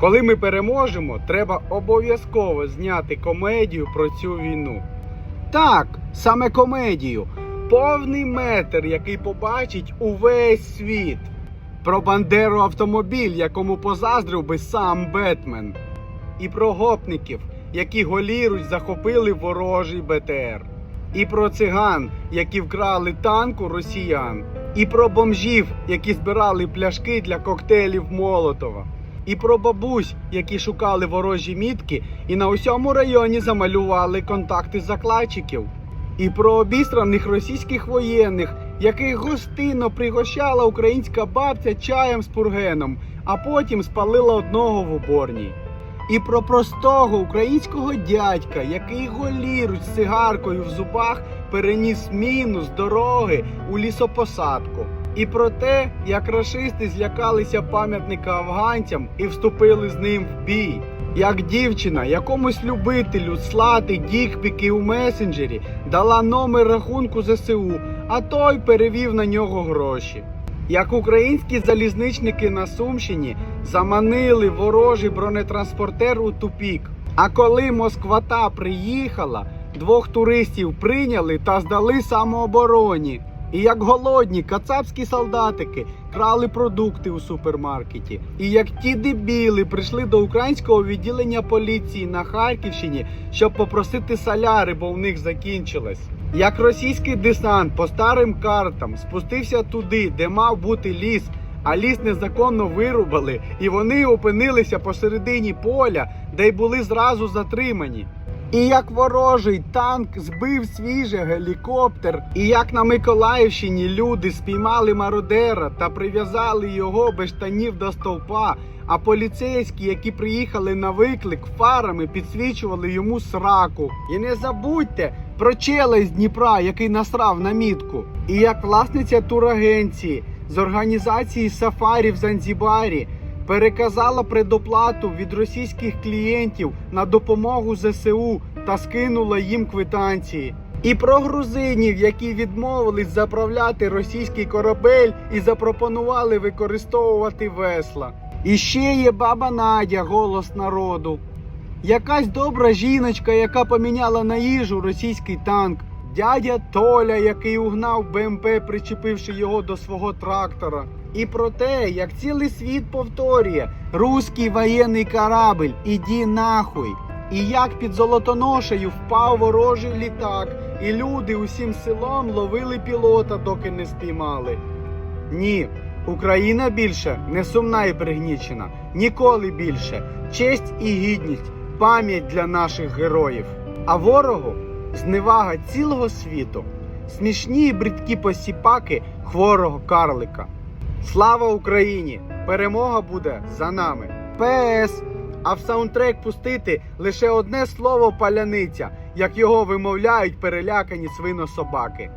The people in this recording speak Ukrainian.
Коли ми переможемо, треба обов'язково зняти комедію про цю війну. Так, саме комедію. Повний метр, який побачить увесь світ. Про Бандеру автомобіль, якому позаздрив би сам Бетмен. І про гопників, які голіруч захопили ворожий БТР. І про циган, які вкрали танку росіян. І про бомжів, які збирали пляшки для коктейлів Молотова. І про бабусь, які шукали ворожі мітки і на усьому районі замалювали контакти закладчиків. І про обістраних російських воєнних, яких гостинно пригощала українська бабця чаєм з пургеном, а потім спалила одного в уборній. І про простого українського дядька, який голіруч з цигаркою в зубах переніс міну з дороги у лісопосадку. І про те, як рашисти злякалися пам'ятника афганцям і вступили з ним в бій. Як дівчина якомусь любителю слати дікпіки у месенджері дала номер рахунку ЗСУ, а той перевів на нього гроші. Як українські залізничники на Сумщині заманили ворожий бронетранспортер у тупік. А коли Москвата приїхала, двох туристів прийняли та здали самообороні. І як голодні кацапські солдатики крали продукти у супермаркеті. І як ті дебіли прийшли до українського відділення поліції на Харківщині, щоб попросити соляри, бо в них закінчилось. Як російський десант по старим картам спустився туди, де мав бути ліс, а ліс незаконно вирубали, і вони опинилися посередині поля, де й були зразу затримані. І як ворожий танк збив свіжий гелікоптер, і як на Миколаївщині люди спіймали мародера та прив'язали його без штанів до стовпа, а поліцейські, які приїхали на виклик, фарами підсвічували йому сраку. І не забудьте про чела з Дніпра, який насрав на мітку. І як власниця турагенції з організації Сафарі в Занзібарі переказала предоплату від російських клієнтів на допомогу ЗСУ та скинула їм квитанції. І про грузинів, які відмовились заправляти російський корабель і запропонували використовувати весла. І ще є баба Надя, голос народу. Якась добра жіночка, яка поміняла на їжу російський танк. Дядя Толя, який угнав БМП, причепивши його до свого трактора. І про те, як цілий світ повторює руський воєнний корабль, іди нахуй. І як під золотоношею впав ворожий літак, і люди усім селом ловили пілота, доки не спіймали. Ні, Україна більше не сумна і пригнічена. Ніколи більше. Честь і гідність, пам'ять для наших героїв. А ворогу зневага цілого світу, смішні і бридкі посіпаки хворого карлика. Слава Україні! Перемога буде за нами. ПС. А в саундтрек пустити лише одне слово паляниця, як його вимовляють перелякані свинособаки.